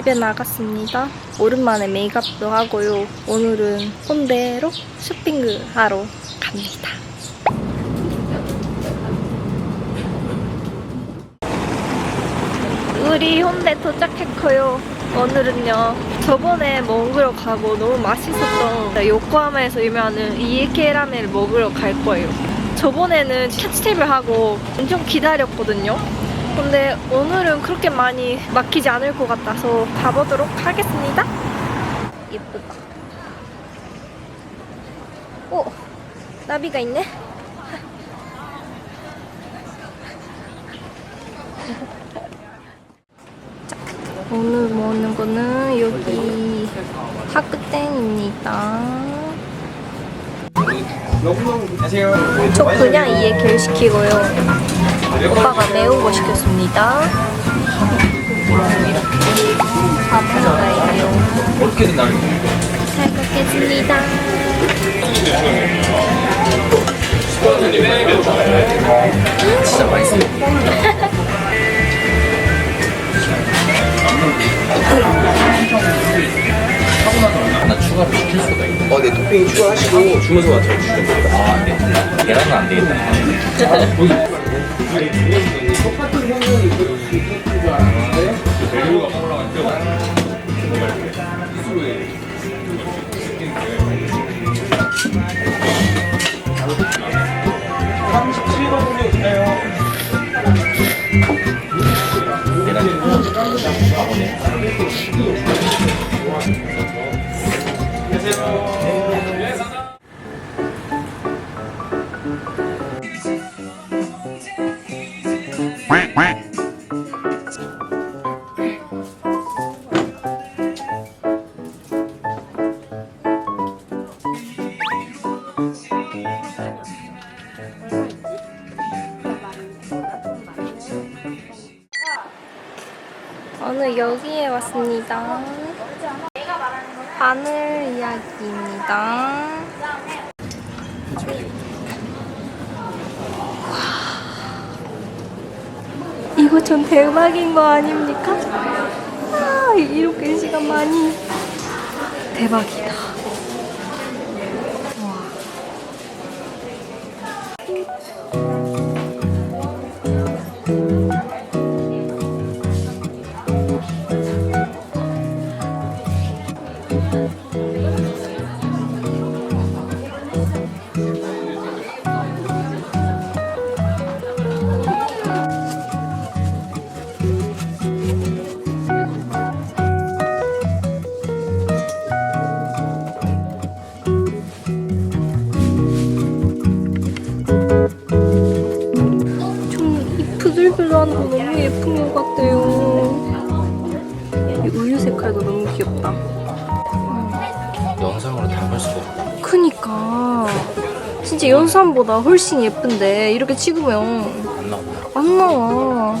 집에 나갔습니다. 오랜만에 메이크업도 하고요. 오늘은 홍대로 쇼핑을 하러 갑니다. 우리 홍대 도착했고요. 오늘은요. 저번에 먹으러 가고 너무 맛있었던 요코하마에서 유명한 이에케 라멘을 먹으러 갈 거예요. 저번에는 캐치탭을 하고 엄청 기다렸거든요. 근데 오늘은 그렇게 많이 막히지 않을 것 같아서 가보도록 하겠습니다. 예쁘다. 오, 나비가 있네. 자, 오늘 먹는 거는 여기 하크땡입니다. 저 그냥 이에 길 시키고요. 오빠가 매운 거 시켰습니다. 이렇게 밥을 어떻게든 나를 잘 먹겠습니다. 진짜 맛있어요. 하나 추가로 시킬 수가 있나? 어, 네, 토핑 추가하시고 주문서가 더 주시면 됩니다. 아, 안 돼. 계란은 안 되겠다. はい、ねントに、骨格 왔습니다. 바늘 이야기입니다. 이거 전 대박인 거 아닙니까? 아, 이렇게 시간 많이 대박이다. 것 같아요. 이 우유 색깔도 너무 귀엽다. 영상으로 담을 수가 없고. 크니까 진짜 연산보다 훨씬 예쁜데 이렇게 찍으면 안 나온다. 안 나와.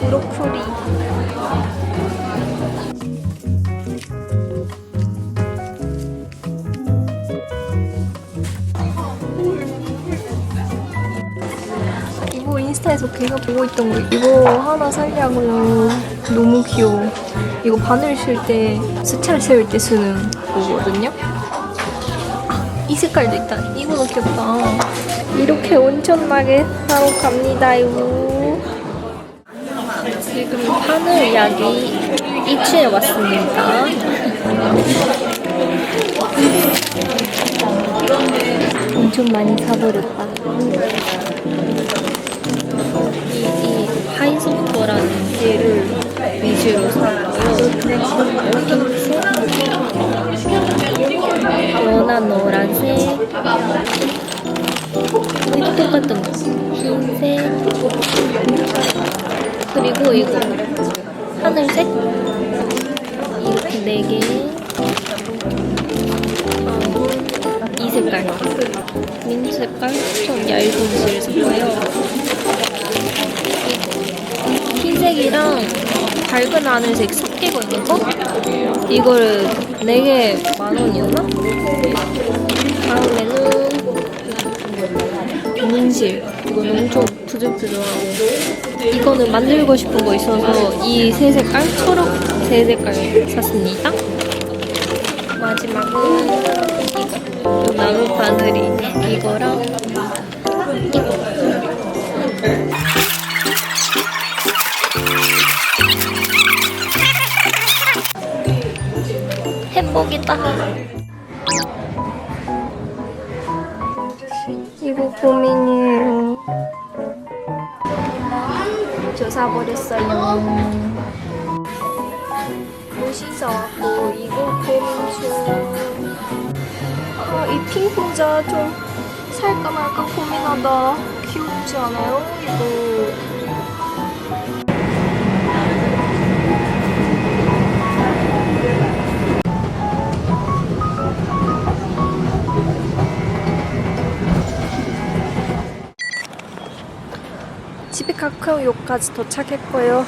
브로콜리. 인스타에서 걔가 보고 있던 거 이거 하나 살려고요. 너무 귀여워. 이거 바늘 쉴 때 수차를 세울 때 쓰는 거거든요. 아, 이 색깔도 있다. 이거 너무 귀엽다. 이렇게 온천나게 하러 갑니다 요. 지금 바늘 이야기 2층에 왔습니다. 엄청 많이 사버렸다. 연한 노란색, 똑같은 거. 흰색, 그리고 이거 하늘색 이렇게 네 개. 어, 이 색깔. 민트 색깔 좀 얇은 실 샀고요. 흰색이랑 밝은 하늘색 섞이고 있는 거? 이거를 4개 만 원이었나? 다음에는 민실 이거는 엄청 부들부들하고 이거는 만들고 싶은 거 있어서 이 세 색깔 초록 세 색깔 샀습니다 마지막은 이거 나무 바늘이 이거랑 이거 복이다. 이거 고민이에요. 저 사버렸어요. 멋있어 이거 고민 중. 아, 이 핑크 모자 좀 살까 말까 고민하다. 귀엽지 않아요? 이거. 카카오역까지 도착했고요.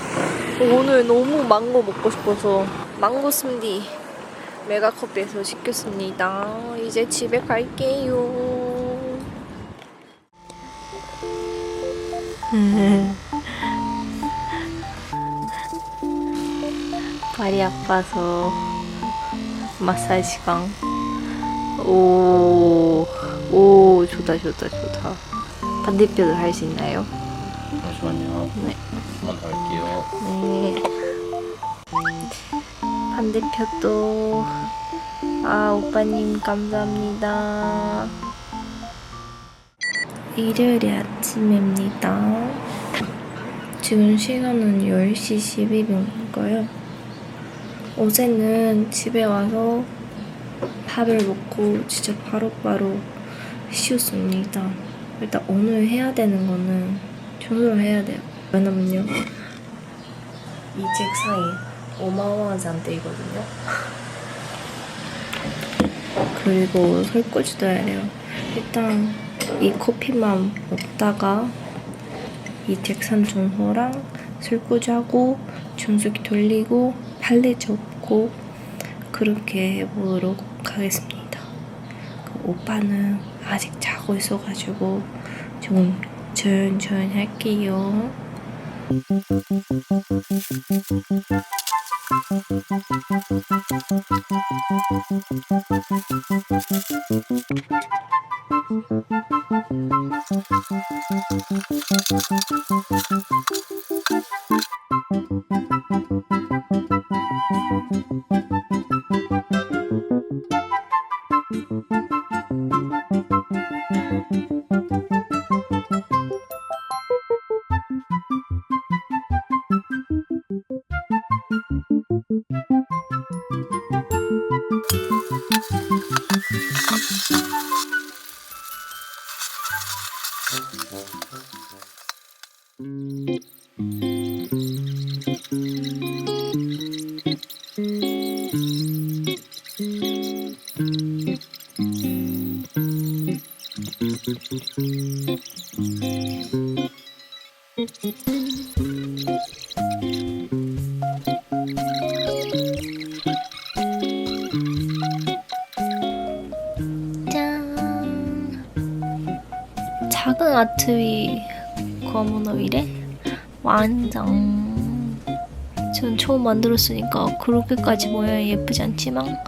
오늘 너무 망고 먹고 싶어서 망고 스무디 메가커피에서 시켰습니다. 이제 집에 갈게요. 발이 아파서 마사지 강. 오, 오, 좋다, 좋다, 좋다. 반대편도 할 수 있나요? 잠시만요. 네. 한번 더 할게요. 네. 반대편도 아 오빠님 감사합니다. 일요일의 아침입니다. 지금 시간은 10시 12분이고요. 어제는 집에 와서 밥을 먹고 진짜 바로 바로 쉬었습니다. 일단 오늘 해야 되는 거는 청소를 해야 돼요. 왜냐면요. 이 책상이 어마어마한 잔대이거든요. 그리고 설거지도 해야 해요. 일단 이 커피만 먹다가 이 책상 청소랑 설거지하고 청소기 돌리고 빨래 접고 그렇게 해보도록 하겠습니다. 그 오빠는 아직 자고 있어가지고 좀 천천히 할게요. 짠. 작은 아트위 검은 오일에 완성. 전 처음 만들었으니까 그렇게까지 모양이 예쁘지 않지만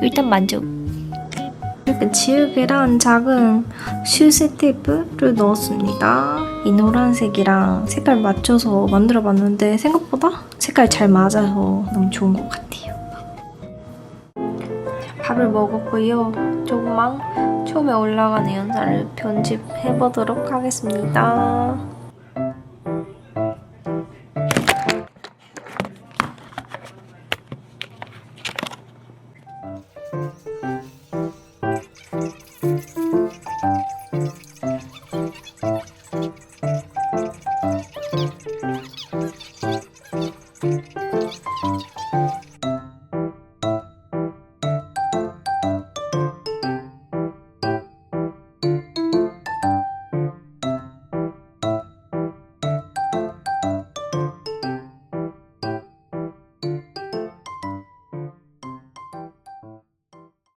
일단 만족. 이렇게 지우개랑 작은 슈세 테이프를 넣었습니다. 이 노란색이랑 색깔 맞춰서 만들어봤는데 생각보다 색깔 잘 맞아서 너무 좋은 것 같아요. 밥을 먹었고요. 조금만 처음에 올라가는 영상을 편집해보도록 하겠습니다.